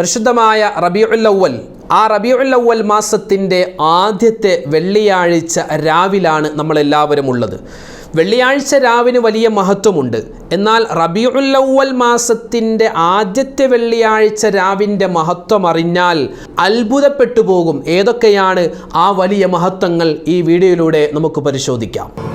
പരിശുദ്ധമായ റബിയുല്ലവൽ ആ റബിയുല്ലവൽ മാസത്തിന്റെ ആദ്യത്തെ വെള്ളിയാഴ്ച രാവിലാണ് നമ്മളെല്ലാവരും ഉള്ളത്. വെള്ളിയാഴ്ച രാവിന് വലിയ മഹത്വമുണ്ട്. എന്നാൽ റബിയുല്ലവൽ മാസത്തിന്റെ ആദ്യത്തെ വെള്ളിയാഴ്ച രാവിന്റെ മഹത്വം അറിഞ്ഞാൽ അത്ഭുതപ്പെട്ടു പോകും. ഏതൊക്കെയാണ് ആ വലിയ മഹത്വങ്ങൾ? ഈ വീഡിയോയിലൂടെ നമുക്ക് പരിശോധിക്കാം.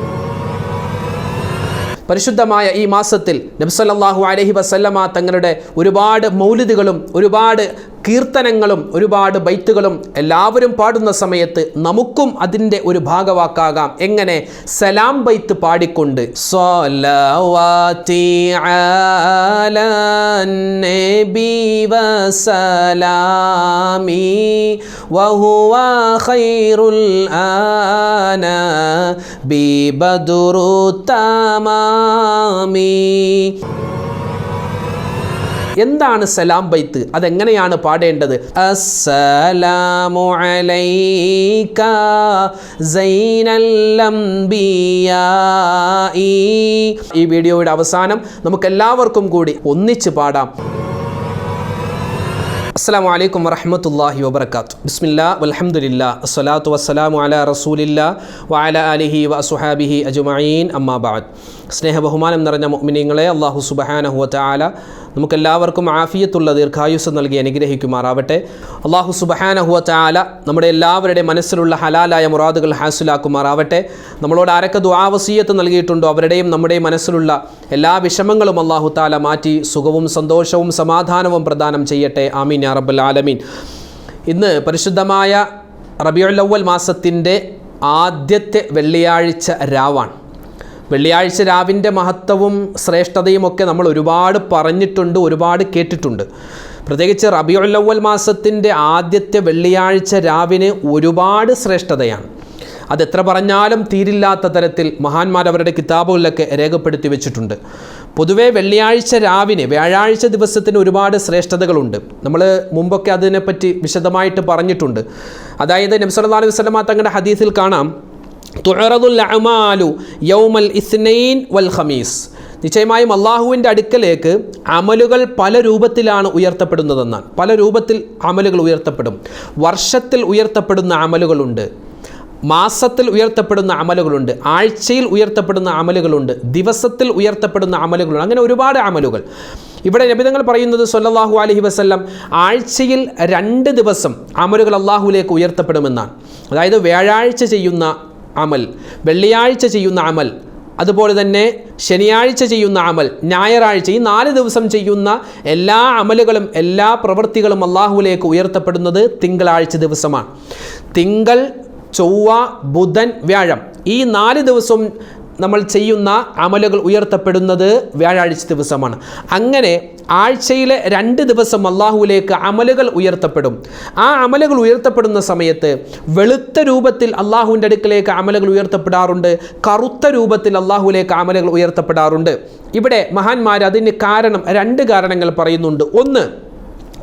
പരിശുദ്ധമായ ഈ മാസത്തിൽ നബ്സല്ലാഹു അലഹി വസല്ലമ തങ്ങളുടെ ഒരുപാട് മൗലിദുകളും ഒരുപാട് കീർത്തനങ്ങളും ഒരുപാട് ബൈത്തുകളും എല്ലാവരും പാടുന്ന സമയത്ത് നമുക്കും അതിന്റെ ഒരു ഭാഗവാക്കാകാം. എങ്ങനെ? സലാം ബൈത്ത് പാടിക്കൊണ്ട്. വസലാമി വഹുവ ഖൈറുൽ ആന തമാമി. എന്താണ് സലാം ബൈത്ത്? അതെങ്ങനെയാണ് പാടേണ്ടത്? അസ്സലാമു അലൈക ഈ വീഡിയോയുടെ അവസാനം നമുക്ക് എല്ലാവർക്കും കൂടി ഒന്നിച്ച് പാടാം. അസ്സാം വലൈക്കും വറഹമത്തല്ലാഹി വബർക്കാത്തു ബിസ്മില്ലാ വലഹമുല്ല അസ്സലാത്തു വസ്സലാമു അല റസൂലില്ല വഅല അലിഹി വസുഹാബിഹി അജുമീൻ അമ്മാബാദ് അമ്മാ ബഅദ്. സ്നേഹ ബഹുമാനം നിറഞ്ഞ മുഅ്മിനീങ്ങളെ അള്ളാഹു സുബ്ഹാനഹു വതആല നമുക്കെല്ലാവർക്കും ആഫിയത്തുള്ള ദീർഘായുസ് നൽകി അനുഗ്രഹിക്കുമാറാവട്ടെ. അള്ളാഹു സുബ്ഹാനഹു ചാല നമ്മുടെ എല്ലാവരുടെ മനസ്സിലുള്ള ഹലാലായ മുറാദുകൾ ഹാസിലാക്കുമാറാവട്ടെ. നമ്മളോട് ആരൊക്കെ ദുആവസീയത്ത് നൽകിയിട്ടുണ്ടോ അവരുടെയും നമ്മുടെയും മനസ്സിലുള്ള എല്ലാ വിഷമങ്ങളും അള്ളാഹു താല മാറ്റി സുഖവും സന്തോഷവും സമാധാനവും പ്രദാനം ചെയ്യട്ടെ. ആമീൻ യാ റബ്ബൽ ആലമീൻ. ഇന്ന് പരിശുദ്ധമായ റബിയുള്ളവൽ മാസത്തിന്റെ ആദ്യത്തെ വെള്ളിയാഴ്ച രാവാണ്. വെള്ളിയാഴ്ച രാവിന്റെ മഹത്വവും ശ്രേഷ്ഠതയും ഒക്കെ നമ്മൾ ഒരുപാട് പറഞ്ഞിട്ടുണ്ട് ഒരുപാട് കേട്ടിട്ടുണ്ട്. പ്രത്യേകിച്ച് റബിയുല്ലവൽ മാസത്തിന്റെ ആദ്യത്തെ വെള്ളിയാഴ്ച രാവിന് ഒരുപാട് ശ്രേഷ്ഠതയാണ്. അതെത്ര പറഞ്ഞാലും തീരില്ലാത്ത തരത്തിൽ മഹാന്മാർ അവരുടെ കിതാബുകളിലൊക്കെ രേഖപ്പെടുത്തി വെച്ചിട്ടുണ്ട്. പൊതുവേ വെള്ളിയാഴ്ച രാവിന് വ്യാഴാഴ്ച ദിവസത്തിന് ഒരുപാട് ശ്രേഷ്ഠതകളുണ്ട്. നമ്മൾ മുമ്പൊക്കെ അതിനെപ്പറ്റി വിശദമായിട്ട് പറഞ്ഞിട്ടുണ്ട്. അതായത് നബ്സല്ലാ അലൈഹി വസ്ലമ തങ്ങളുടെ ഹദീസിൽ കാണാം തുഴറതുൽ അമാലു യൗമൽ ഇസ്നൈൻ വൽ ഖമീസ്. നിശ്ചയമായും അള്ളാഹുവിന്റെ അടുക്കലേക്ക് അമലുകൾ പല രൂപത്തിലാണ് ഉയർത്തപ്പെടുന്നതെന്നാണ്. പല രൂപത്തിൽ അമലുകൾ ഉയർത്തപ്പെടും. വർഷത്തിൽ ഉയർത്തപ്പെടുന്ന അമലുകളുണ്ട്. മാസത്തിൽ ഉയർത്തപ്പെടുന്ന അമലുകളുണ്ട്. ആഴ്ചയിൽ ഉയർത്തപ്പെടുന്ന അമലുകളുണ്ട്. ദിവസത്തിൽ ഉയർത്തപ്പെടുന്ന അമലുകളുണ്ട്. അങ്ങനെ ഒരുപാട് അമലുകൾ. ഇവിടെ നബിതങ്ങൾ പറയുന്നത് സൊല്ലാഹു അലഹി വസല്ലം ആഴ്ചയിൽ രണ്ട് ദിവസം അമലുകൾ അള്ളാഹുലേക്ക് ഉയർത്തപ്പെടുമെന്നാണ്. അതായത് വ്യാഴാഴ്ച ചെയ്യുന്ന അമൽ. വെള്ളിയാഴ്ച ചെയ്യുന്ന അമൽ. അതുപോലെ തന്നെ ശനിയാഴ്ച ചെയ്യുന്ന അമൽ. ഞായറാഴ്ച ഈ നാല് ദിവസം ചെയ്യുന്ന എല്ലാ അമലുകളും എല്ലാ പ്രവൃത്തികളും അള്ളാഹുലേക്ക് ഉയർത്തപ്പെടുന്നത് തിങ്കളാഴ്ച ദിവസമാണ്. തിങ്കൾ ചൊവ്വ ബുധൻ വ്യാഴം. ഈ നാല് ദിവസവും നമ്മൾ ചെയ്യുന്ന അമലുകൾ ഉയർത്തപ്പെടുന്നത് വ്യാഴാഴ്ച ദിവസമാണ്. അങ്ങനെ ആഴ്ചയിലെ രണ്ട് ദിവസം അള്ളാഹുവിലേക്ക് അമലുകൾ ഉയർത്തപ്പെടും. ആ അമലുകൾ ഉയർത്തപ്പെടുന്ന സമയത്ത് വെളുത്ത രൂപത്തിൽ അള്ളാഹുവിന്റെ അടുക്കലേക്ക് അമലുകൾ ഉയർത്തപ്പെടാറുണ്ട്. കറുത്ത രൂപത്തിൽ അള്ളാഹുവിലേക്ക് അമലുകൾ ഉയർത്തപ്പെടാറുണ്ട്. ഇവിടെ മഹാന്മാർ അതിന് കാരണം രണ്ട് കാരണങ്ങൾ പറയുന്നുണ്ട്. ഒന്ന്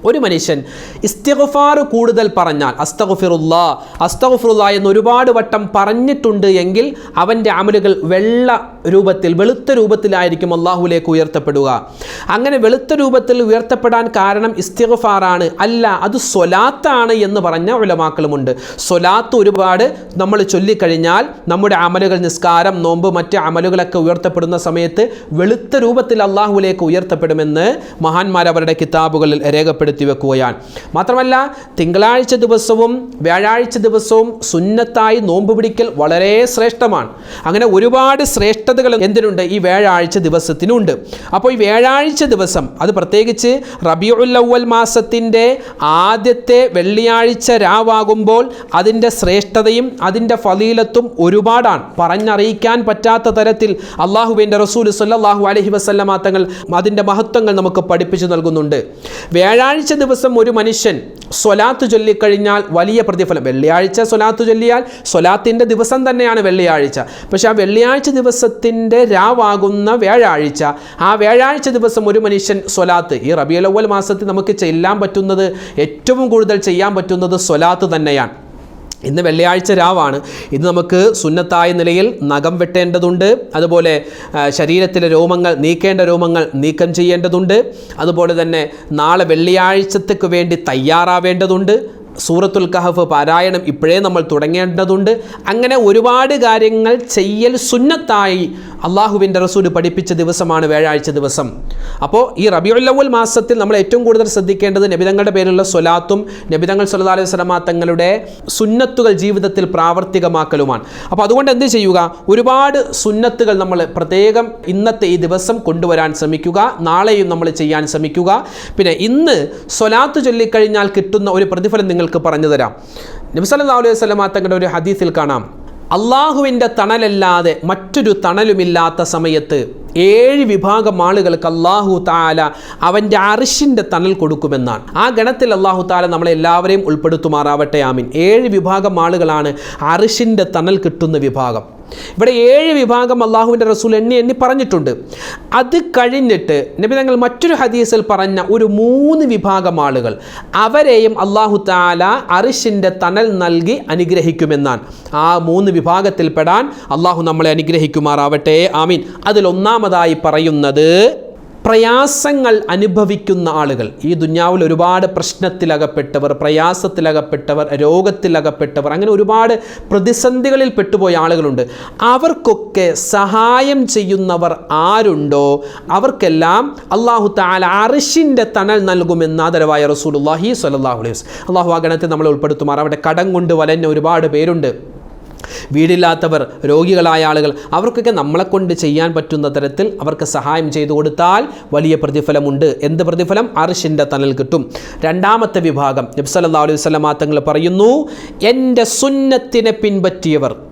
ഒരു മനുഷ്യൻ ഇസ്തിഗ്ഫാർ കൂടുതൽ പറഞ്ഞാൽ അസ്തഗ്ഫിറുല്ലാ അസ്തഗ്ഫിറുല്ലാ എന്ന് ഒരുപാട് വട്ടം പറഞ്ഞിട്ടുണ്ട് എങ്കിൽ അവന്റെ അമലുകൾ വെള്ള രൂപത്തിൽ വെളുത്ത രൂപത്തിലായിരിക്കും അള്ളാഹുലേക്ക് ഉയർത്തപ്പെടുക. അങ്ങനെ വെളുത്ത രൂപത്തിൽ ഉയർത്തപ്പെടാൻ കാരണം ഇസ്തിഗ്ഫാറാണ്. അല്ല അത് സ്വലാത്താണ് എന്ന് പറഞ്ഞ ഉലമാക്കളുമുണ്ട്. സ്വലാത്ത് ഒരുപാട് നമ്മൾ ചൊല്ലിക്കഴിഞ്ഞാൽ നമ്മുടെ അമലുകൾ നിസ്കാരം നോമ്പ് മറ്റ് അമലുകളൊക്കെ ഉയർത്തപ്പെടുന്ന സമയത്ത് വെളുത്ത രൂപത്തിൽ അള്ളാഹുലേക്ക് ഉയർത്തപ്പെടുമെന്ന് മഹാന്മാർ അവരുടെ കിതാബുകളിൽ രേഖപ്പെടുത്തി വെക്കുകയാണ്. മാത്രമല്ല തിങ്കളാഴ്ച ദിവസവും വ്യാഴാഴ്ച ദിവസവും സുന്നത്തായി നോമ്പ് പിടിക്കൽ വളരെ ശ്രേഷ്ഠമാണ്. അങ്ങനെ ഒരുപാട് ശ്രേഷ്ഠതകൾ എന്തിനുണ്ട്? ഈ വ്യാഴാഴ്ച ദിവസത്തിനുണ്ട്. അപ്പോൾ ഈ വ്യാഴാഴ്ച ദിവസം അത് പ്രത്യേകിച്ച് റബിയുല്ലവൽ മാസത്തിന്റെ ആദ്യത്തെ വെള്ളിയാഴ്ച രാവാകുമ്പോൾ അതിന്റെ ശ്രേഷ്ഠതയും അതിന്റെ ഫലീലത്തും ഒരുപാടാണ്. പറഞ്ഞറിയിക്കാൻ പറ്റാത്ത തരത്തിൽ അള്ളാഹുവിന്റെ റസൂൽ സല്ലാഹു അലഹി വസ്ല്ലാം തങ്ങൾ അതിന്റെ മഹത്വങ്ങൾ നമുക്ക് പഠിപ്പിച്ചു നൽകുന്നുണ്ട്. വ്യാഴാഴ്ച ദിവസം ഒരു മനുഷ്യൻ സ്വലാത്ത് ചൊല്ലിക്കഴിഞ്ഞാൽ വലിയ പ്രതിഫലം. വെള്ളിയാഴ്ച സ്വലാത്ത് ചൊല്ലിയാൽ സ്വലാത്തിന്റെ ദിവസം തന്നെയാണ് വെള്ളിയാഴ്ച. പക്ഷേ ആ വെള്ളിയാഴ്ച ദിവസത്തിന്റെ രാവാകുന്ന വ്യാഴാഴ്ച. ആ വ്യാഴാഴ്ച ദിവസം ഒരു മനുഷ്യൻ സ്വലാത്ത്. ഈ റബിയലവൽ മാസത്തിൽ നമുക്ക് ചെല്ലാൻ പറ്റുന്നത് ഏറ്റവും കൂടുതൽ ചെയ്യാൻ പറ്റുന്നത് സ്വലാത്ത് തന്നെയാണ്. ഇന്ന് വെള്ളിയാഴ്ച രാവാണ്. ഇന്ന് നമുക്ക് സുന്നത്തായ നിലയിൽ നഖം വെട്ടേണ്ടതുണ്ട്. അതുപോലെ ശരീരത്തിലെ രോമങ്ങൾ നീക്കേണ്ട രോമങ്ങൾ നീക്കം ചെയ്യേണ്ടതുണ്ട്. അതുപോലെ തന്നെ നാളെ വെള്ളിയാഴ്ചത്തേക്ക് വേണ്ടി തയ്യാറാവേണ്ടതുണ്ട്. സൂറത്തുൽ കഹഫ് പാരായണം ഇപ്പോഴേ നമ്മൾ തുടങ്ങേണ്ടതുണ്ട്. അങ്ങനെ ഒരുപാട് കാര്യങ്ങൾ ചെയ്യൽ സുന്നത്തായി അള്ളാഹുവിന്റെ റസൂൽ പഠിപ്പിച്ച ദിവസമാണ് വ്യാഴാഴ്ച ദിവസം. അപ്പോൾ ഈ റബിയുല്ലവൽ മാസത്തിൽ നമ്മൾ ഏറ്റവും കൂടുതൽ ശ്രദ്ധിക്കേണ്ടത് നബിതങ്ങളുടെ പേരിലുള്ള സ്വലാത്തും നബിതങ്ങൾ സല്ലല്ലാഹു അലൈഹി വസല്ലമ തങ്ങളുടെ സുന്നത്തുകൾ ജീവിതത്തിൽ പ്രാവർത്തികമാക്കലുമാണ്. അപ്പോൾ അതുകൊണ്ട് എന്ത് ചെയ്യുക? ഒരുപാട് സുന്നത്തുകൾ നമ്മൾ പ്രത്യേകം ഇന്നത്തെ ഈ ദിവസം കൊണ്ടുവരാൻ ശ്രമിക്കുക. നാളെയും നമ്മൾ ചെയ്യാൻ ശ്രമിക്കുക. പിന്നെ ഇന്ന് സ്വലാത്ത് ചൊല്ലിക്കഴിഞ്ഞാൽ കിട്ടുന്ന ഒരു പ്രതിഫലം നിങ്ങൾക്ക് പറഞ്ഞു തരാം. നബി സല്ലല്ലാഹു അലൈഹി വസല്ലമ തങ്ങളുടെ ഒരു ഹദീസിൽ കാണാം. അള്ളാഹുവിന്റെ തണലല്ലാതെ മറ്റൊരു തണലുമില്ലാത്ത സമയത്ത് ഏഴ് വിഭാഗം ആളുകൾക്ക് അള്ളാഹു താല അവന്റെ അറിഷിന്റെ തണൽ കൊടുക്കുമെന്നാണ്. ആ ഗണത്തിൽ അള്ളാഹു താല നമ്മളെ എല്ലാവരെയും ഉൾപ്പെടുത്തുമാറാവട്ടെ ആമിൻ. ഏഴ് വിഭാഗം ആളുകളാണ് അറിഷിന്റെ തണൽ കിട്ടുന്ന വിഭാഗം. ഇവിടെ ഏഴ് വിഭാഗം അള്ളാഹുവിന്റെ റസൂൽ എണ്ണി എണ്ണി പറഞ്ഞിട്ടുണ്ട്. അത് കഴിഞ്ഞിട്ട് നബി തങ്ങൾ മറ്റൊരു ഹദീസിൽ പറഞ്ഞ ഒരു മൂന്ന് വിഭാഗം ആളുകൾ അവരെയും അള്ളാഹു താല അറിഷിന്റെ തണൽ നൽകി അനുഗ്രഹിക്കുമെന്നാണ്. ആ മൂന്ന് വിഭാഗത്തിൽപ്പെടാൻ അള്ളാഹു നമ്മളെ അനുഗ്രഹിക്കുമാറാവട്ടെ. ആമീൻ. അതിൽ ഒന്നാമതായി പറയുന്നത് പ്രയാസങ്ങൾ അനുഭവിക്കുന്ന ആളുകൾ ഈ ദുന്യാവിൽ ഒരുപാട് പ്രശ്നത്തിലകപ്പെട്ടവർ പ്രയാസത്തിലകപ്പെട്ടവർ രോഗത്തിലകപ്പെട്ടവർ അങ്ങനെ ഒരുപാട് പ്രതിസന്ധികളിൽ പെട്ടുപോയ ആളുകളുണ്ട്. അവർക്കൊക്കെ സഹായം ചെയ്യുന്നവർ ആരുണ്ടോ? അവർക്കെല്ലാം അള്ളാഹു താല അറിഷിന്റെ തണൽ നൽകുമെന്ന് ആദരവായ റസൂലുള്ളാഹി അള്ളാഹി അലൈഹി വസല്ലം. അള്ളാഹു ആ ഗണത്തെ നമ്മളെ ഉൾപ്പെടുത്തുമാർ അവിടെ കടം കൊണ്ട് വലഞ്ഞ ഒരുപാട് പേരുണ്ട്. വീടില്ലാത്തവർ രോഗികളായ ആളുകൾ അവർക്കൊക്കെ നമ്മളെ കൊണ്ട് ചെയ്യാൻ പറ്റുന്ന തരത്തിൽ അവർക്ക് സഹായം ചെയ്തു കൊടുത്താൽ വലിയ പ്രതിഫലമുണ്ട്. എന്ത് പ്രതിഫലം? അർഷിന്റെ തണൽ കിട്ടും. രണ്ടാമത്തെ വിഭാഗം നബ്സല്ലാ അലൈഹി വസല്ലമ തങ്ങൾ പറയുന്നു എന്റെ സുന്നത്തിനെ പിൻപറ്റിയവർ.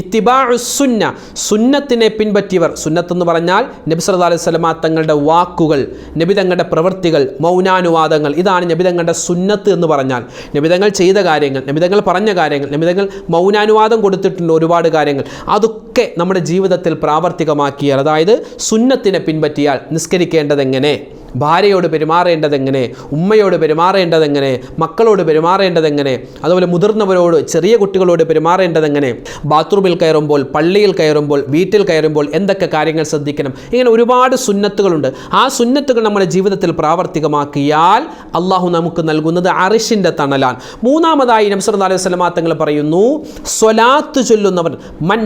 ഇത്തിബാഉ സുന്ന സുന്നത്തിനെ പിൻപറ്റിയവർ. സുന്നത്തെന്ന് പറഞ്ഞാൽ നബി സല്ലല്ലാഹു അലൈഹി സ്വലമ തങ്ങളുടെ വാക്കുകൾ നബിതങ്ങളുടെ പ്രവൃത്തികൾ മൗനാനുവാദങ്ങൾ. ഇതാണ് നബിതങ്ങളുടെ സുന്നത്ത് എന്ന് പറഞ്ഞാൽ. നബിതങ്ങൾ ചെയ്ത കാര്യങ്ങൾ നബിതങ്ങൾ പറഞ്ഞ കാര്യങ്ങൾ നബിതങ്ങൾ മൗനാനുവാദം കൊടുത്തിട്ടുണ്ട് ഒരുപാട് കാര്യങ്ങൾ. അതൊക്കെ നമ്മുടെ ജീവിതത്തിൽ പ്രാവർത്തികമാക്കിയാൽ അതായത് സുന്നത്തിനെ പിൻപറ്റിയാൽ നിസ്കരിക്കേണ്ടതെങ്ങനെ? ഭാര്യയോട് പെരുമാറേണ്ടത് എങ്ങനെ? ഉമ്മയോട് പെരുമാറേണ്ടത് എങ്ങനെ? മക്കളോട് പെരുമാറേണ്ടത് എങ്ങനെ? അതുപോലെ മുതിർന്നവരോട് ചെറിയ കുട്ടികളോട് പെരുമാറേണ്ടത് എങ്ങനെ? ബാത്റൂമിൽ കയറുമ്പോൾ പള്ളിയിൽ കയറുമ്പോൾ വീട്ടിൽ കയറുമ്പോൾ എന്തൊക്കെ കാര്യങ്ങൾ ശ്രദ്ധിക്കണം? ഇങ്ങനെ ഒരുപാട് സുന്നത്തുകളുണ്ട്. ആ സുന്നത്തുകൾ നമ്മുടെ ജീവിതത്തിൽ പ്രാവർത്തികമാക്കിയാൽ അള്ളാഹു നമുക്ക് നൽകുന്നത് അറിഷിന്റെ തണലാണ്. മൂന്നാമതായി നബ്സർ അലൈഹി സ്വലമാ തങ്ങൾ പറയുന്നു സ്വലാത്ത് ചൊല്ലുന്നവൻ മൻ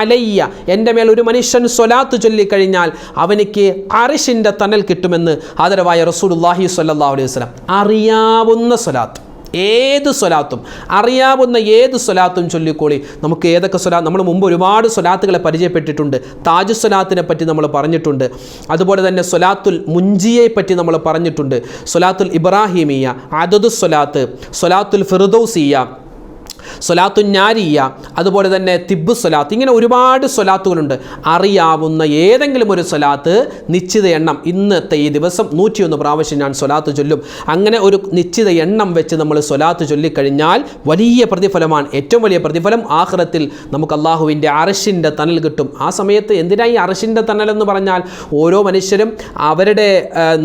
അലയ്യ എന്റെ മേൽ ഒരു മനുഷ്യൻ സ്വലാത്ത് ചൊല്ലിക്കഴിഞ്ഞാൽ അവനിക്ക് അറിഷിന്റെ തണൽ കിട്ടുമെന്ന് ആദരവായ റസൂലുള്ളാഹി സ്വല്ലാ അലൈഹി വസല്ലം അറിയാവുന്ന സ്വലാത്ത്. ഏത് സ്വലാത്തും അറിയാവുന്ന ഏത് സ്വലാത്തും ചൊല്ലിക്കോളി. നമുക്ക് ഏതൊക്കെ സ്വലാ നമ്മൾ മുമ്പ് ഒരുപാട് സ്വലാത്തുകളെ പരിചയപ്പെട്ടിട്ടുണ്ട്. താജ് സ്വലാത്തിനെ പറ്റി നമ്മൾ പറഞ്ഞിട്ടുണ്ട്. അതുപോലെ തന്നെ സ്വലാത്തുൽ മുഞ്ചിയെ പറ്റി നമ്മൾ പറഞ്ഞിട്ടുണ്ട്. സ്വലാത്തുൽ ഇബ്രാഹിമിയ അതത് സ്വലാത്ത് സ്വലാത്തുൽ ഫിറുദൌസിയ സ്വലാത്തു ഞാരിയ അതുപോലെ തന്നെ തിബ് സൊലാത്ത് ഇങ്ങനെ ഒരുപാട് സൊലാത്തുകളുണ്ട് അറിയാവുന്ന ഏതെങ്കിലും ഒരു സൊലാത്ത് നിശ്ചിത എണ്ണം. ഇന്നത്തെ ഈ ദിവസം നൂറ്റിയൊന്ന് പ്രാവശ്യം ഞാൻ സൊലാത്ത് ചൊല്ലും. അങ്ങനെ ഒരു നിശ്ചിത എണ്ണം വെച്ച് നമ്മൾ സൊലാത്ത് ചൊല്ലിക്കഴിഞ്ഞാൽ വലിയ പ്രതിഫലമാണ്. ഏറ്റവും വലിയ പ്രതിഫലം ആഹ്റത്തിൽ നമുക്ക് അള്ളാഹുവിന്റെ അറശിന്റെ തണൽ കിട്ടും. ആ സമയത്ത് എന്തിനായി അറഷിന്റെ തണൽ എന്ന് പറഞ്ഞാൽ ഓരോ മനുഷ്യരും അവരുടെ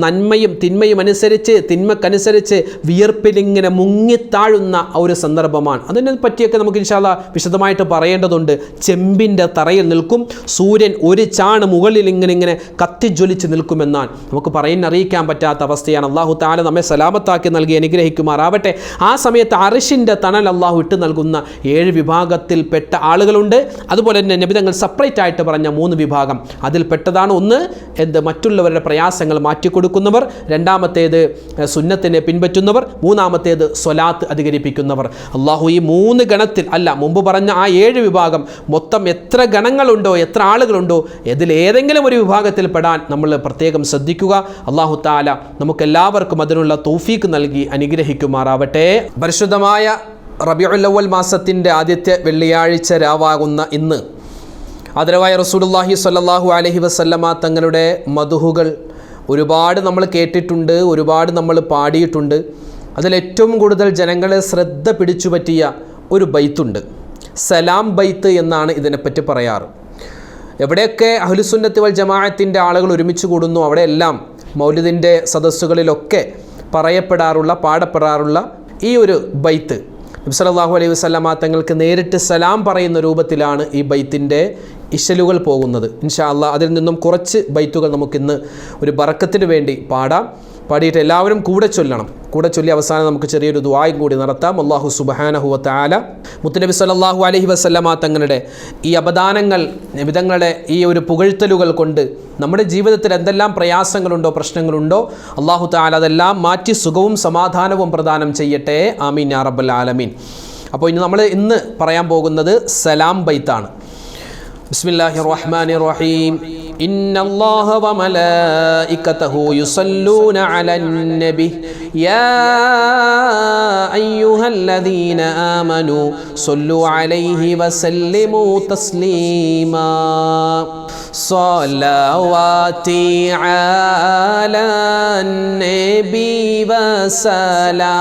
നന്മയും തിന്മയും അനുസരിച്ച് തിന്മക്കനുസരിച്ച് വിയർപ്പിലിങ്ങനെ മുങ്ങിത്താഴുന്ന ഒരു സന്ദർഭമാണ്. അതിനെ പറ്റിയൊക്കെ നമുക്ക് ഇൻഷാല്ല വിശദമായിട്ട് പറയേണ്ടതുണ്ട്. ചെമ്പിന്റെ തറയിൽ നിൽക്കും സൂര്യൻ ഒരു ചാണ് മുകളിൽ ഇങ്ങനെ ഇങ്ങനെ കത്തിജ്വലിച്ച് നിൽക്കുമെന്നാണ്. നമുക്ക് പറയുന്ന അറിയിക്കാൻ പറ്റാത്ത അവസ്ഥയാണ്. അള്ളാഹു താല നമ്മെ സലാമത്താക്കി നൽകി അനുഗ്രഹിക്കുമാറാവട്ടെ. ആ സമയത്ത് അറിഷിന്റെ തണൽ അള്ളാഹു ഇട്ട് നൽകുന്ന ഏഴ് വിഭാഗത്തിൽ പെട്ട ആളുകളുണ്ട്. അതുപോലെ തന്നെ നബിതങ്ങൾ സെപ്പറേറ്റ് ആയിട്ട് പറഞ്ഞ മൂന്ന് വിഭാഗം. അതിൽ പെട്ടതാണ് ഒന്ന് എന്ത് മറ്റുള്ളവരുടെ പ്രയാസങ്ങൾ മാറ്റിക്കൊടുക്കുന്നവർ. രണ്ടാമത്തേത് സുന്നത്തിനെ പിൻപറ്റുന്നവർ. മൂന്നാമത്തേത് സ്വലാത്ത് അധികരിപ്പിക്കുന്നവർ. അള്ളാഹു ഈ മൂന്ന് ഗണത്തിൽ അല്ല മുമ്പ് പറഞ്ഞ ആ ഏഴ് വിഭാഗം മൊത്തം എത്ര ഗണങ്ങളുണ്ടോ എത്ര ആളുകളുണ്ടോ ഇതിലേതെങ്കിലും ഒരു വിഭാഗത്തിൽ പെടാൻ നമ്മൾ പ്രത്യേകം ശ്രദ്ധിക്കുക. അള്ളാഹു താല നമുക്കെല്ലാവർക്കും അതിനുള്ള തോഫീക്ക് നൽകി അനുഗ്രഹിക്കുമാറാവട്ടെ. പരിശുദ്ധമായ റബിയുല്ലവൽ മാസത്തിന്റെ ആദ്യത്തെ വെള്ളിയാഴ്ച രാവാകുന്ന ഇന്ന്. അതിരവായ റസൂലുല്ലാഹി സ്വല്ലല്ലാഹു അലഹി വസല്ലമ തങ്ങളുടെ മധുഹുകൾ ഒരുപാട് നമ്മൾ കേട്ടിട്ടുണ്ട് ഒരുപാട് നമ്മൾ പാടിയിട്ടുണ്ട്. അതിലേറ്റവും കൂടുതൽ ജനങ്ങളെ ശ്രദ്ധ പിടിച്ചു പറ്റിയ ഒരു ബൈത്തുണ്ട്. സലാം ബൈത്ത് എന്നാണ് ഇതിനെപ്പറ്റി പറയാറ്. എവിടെയൊക്കെ അഹുലുസുന്നത്ത് വൽ ജമാഅത്തിന്റെ ആളുകൾ ഒരുമിച്ച് കൂടുന്നു അവിടെയെല്ലാം മൗലിദിന്റെ സദസ്സുകളിലൊക്കെ പറയപ്പെടാറുള്ള പാടപ്പെടാറുള്ള ഈ ഒരു ബൈത്ത്. നബ്സലാഹു അലൈഹി വസ്ലാമ തങ്ങൾക്ക് നേരിട്ട് സലാം പറയുന്ന രൂപത്തിലാണ് ഈ ബൈത്തിന്റെ ഇശലുകൾ പോകുന്നത്. ഇൻഷാ അള്ളാ അതിൽ നിന്നും കുറച്ച് ബൈത്തുകൾ നമുക്കിന്ന് ഒരു ബറക്കത്തിന് വേണ്ടി പാടാം. പാടിയിട്ട് എല്ലാവരും കൂടെ ചൊല്ലണം. കൂടെ ചൊല്ലി അവസാനം നമുക്ക് ചെറിയൊരു ദുബായും കൂടി നടത്താം. അള്ളാഹു സുബഹാനഹുവ താല മുത്തുനബി സല്ലാഹു അലഹി വസ്ലമ തങ്ങളുടെ ഈ അപദാനങ്ങൾ വിധങ്ങളുടെ ഈ ഒരു പുകഴ്ത്തലുകൾ കൊണ്ട് നമ്മുടെ ജീവിതത്തിൽ എന്തെല്ലാം പ്രയാസങ്ങളുണ്ടോ പ്രശ്നങ്ങളുണ്ടോ അള്ളാഹു താല അതെല്ലാം മാറ്റി സുഖവും സമാധാനവും പ്രദാനം ചെയ്യട്ടെ. ആമീൻ യാ റബ്ബൽ ആലമീൻ. അപ്പോൾ ഇനി നമ്മൾ ഇന്ന് പറയാൻ പോകുന്നത് സലാം ബൈത്താണ്. ബിസ്മില്ലാഹി റഹ്മാൻ റഹീം. ഇന്നല്ലാഹ വമലായികതഹു യുസല്ലൂന അലന്നബി يا أيها الذين آمنوا صلوا عليه وسلموا تسليما. صلواتي على النبي وسلامي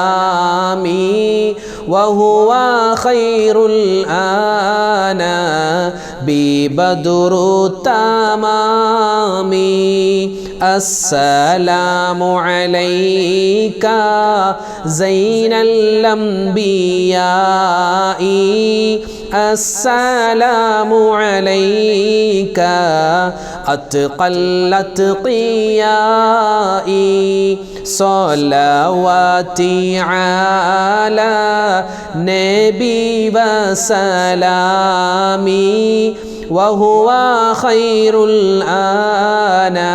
وهو خير الآنام بدر التمام. السلام عليك زين الأنبياء السلام عليك أتقى الأتقياء صلواتي على نبي وسلامي وهو خير الآنا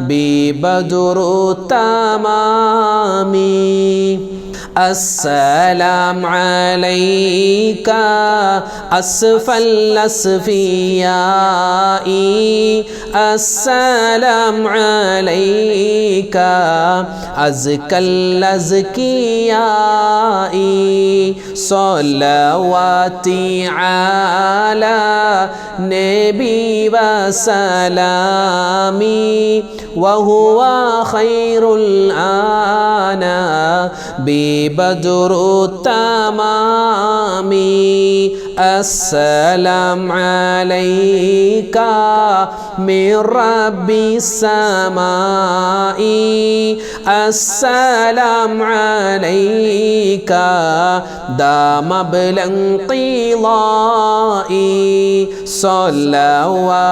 ببدر التمام. السلام عليك. أسف الأسفياء السلام عليك. أزكى الأزكياء. صلواتي على نبي وسلامي. وهو خير الآنا বেবজরু তামামি السلام عليك من رب السماء. السلام عليك دام بالانقضاء صلواتي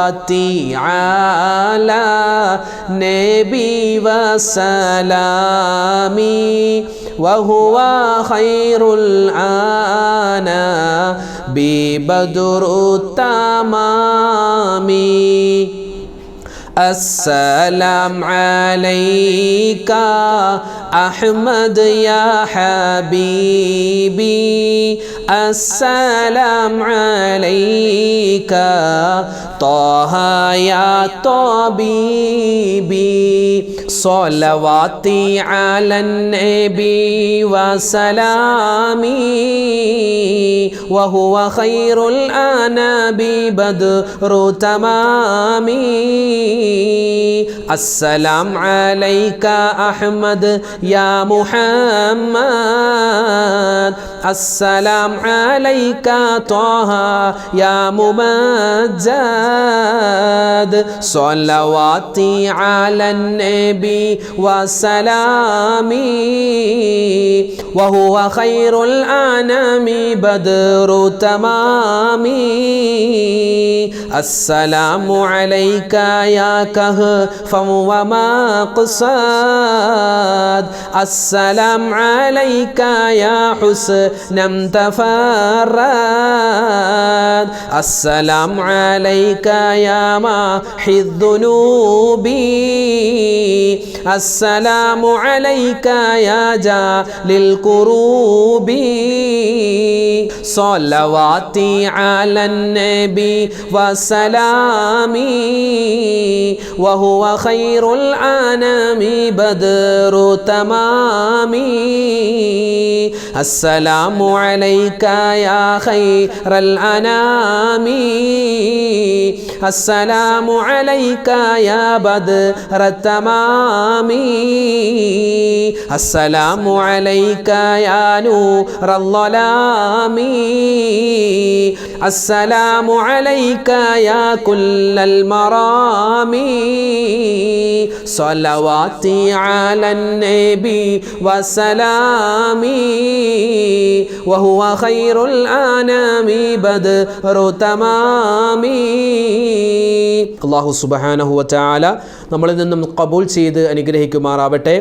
على نبي وسلامي. وهو خير الآنا ببدر التمام السلام عليك أحمد يا حبيبي السلام عليك طه يا طبيبي صلواتي على النبي وسلامي وهو خير الأنام بدر تمامي. السلام عليك أحمد يا محمد. السلام عليك طه يا ممجد. صلواتي على النبي وسلامي. وهو خير الأنام بدر تمامي. السلام عليك يا كهف ومقصد. السلام عليك يا حسن تفرد. السلام عليك يا محي الذنوب. السلام عليك يا جا للكروب صلواتي على النبي وسلامي. وهو خير الأنام بدر تمامي السلام عليك يا خير الأنام. السلام عليك يا بدر التمام. السلام عليك يا نور الظلام. السلام عليك يا كل المرامي صلواتي على النبي وسلام وهو خير الأنام بدر تمام الله سبحانه وتعالى നമ്മളിൽ നിന്നും കബൂൽ ചെയ്ത് അനുഗ്രഹിക്കുമാറാവട്ടെ.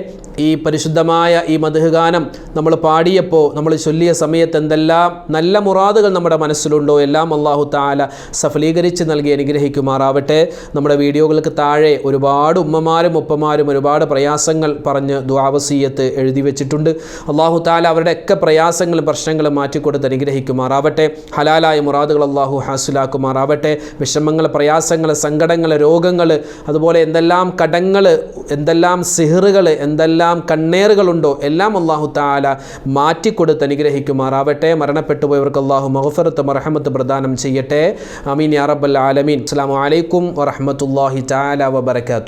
ഈ പരിശുദ്ധമായ ഈ മധുഗാനം നമ്മൾ പാടിയപ്പോൾ നമ്മൾ ചൊല്ലിയ സമയത്ത് എന്തെല്ലാം നല്ല മുറാദുകൾ നമ്മുടെ മനസ്സിലുണ്ടോ എല്ലാം അള്ളാഹു താല സഫലീകരിച്ച് നൽകി അനുഗ്രഹിക്കുമാറാവട്ടെ. നമ്മുടെ വീഡിയോകൾക്ക് താഴെ ഒരുപാട് ഉമ്മമാരും ഉപ്പമാരും ഒരുപാട് പ്രയാസങ്ങൾ പറഞ്ഞ് ദ്വാവസീയത്ത് എഴുതി വെച്ചിട്ടുണ്ട്. അള്ളാഹു താല അവരുടെയൊക്കെ പ്രയാസങ്ങളും പ്രശ്നങ്ങളും മാറ്റിക്കൊടുത്ത് അനുഗ്രഹിക്കുമാറാവട്ടെ. ഹലാലായ മുറാദുകൾ അള്ളാഹു ഹാസിലാക്കുമാറാവട്ടെ. വിഷമങ്ങൾ പ്രയാസങ്ങൾ സങ്കടങ്ങൾ രോഗങ്ങൾ അതുപോലെ എന്തെല്ലാം കടങ്ങൾ എന്തെല്ലാം സിഹറുകൾ എന്തെല്ലാം കണ്ണേറുകളുണ്ടോ എല്ലാം അള്ളാഹു താല മാറ്റിക്കൊടുത്ത് അനുഗ്രഹിക്കുമാറാവട്ടെ. മരണപ്പെട്ടു പോയവർക്ക് അള്ളാഹു മഹഫറത്ത് മറഹമത്ത് പ്രദാനം ചെയ്യട്ടെ. അമീൻ റബ്ബൽ ആലമീൻ. അസ്സാം വലൈക്കും വറഹമത്തല്ലാഹി താല വബർക്കാത്തു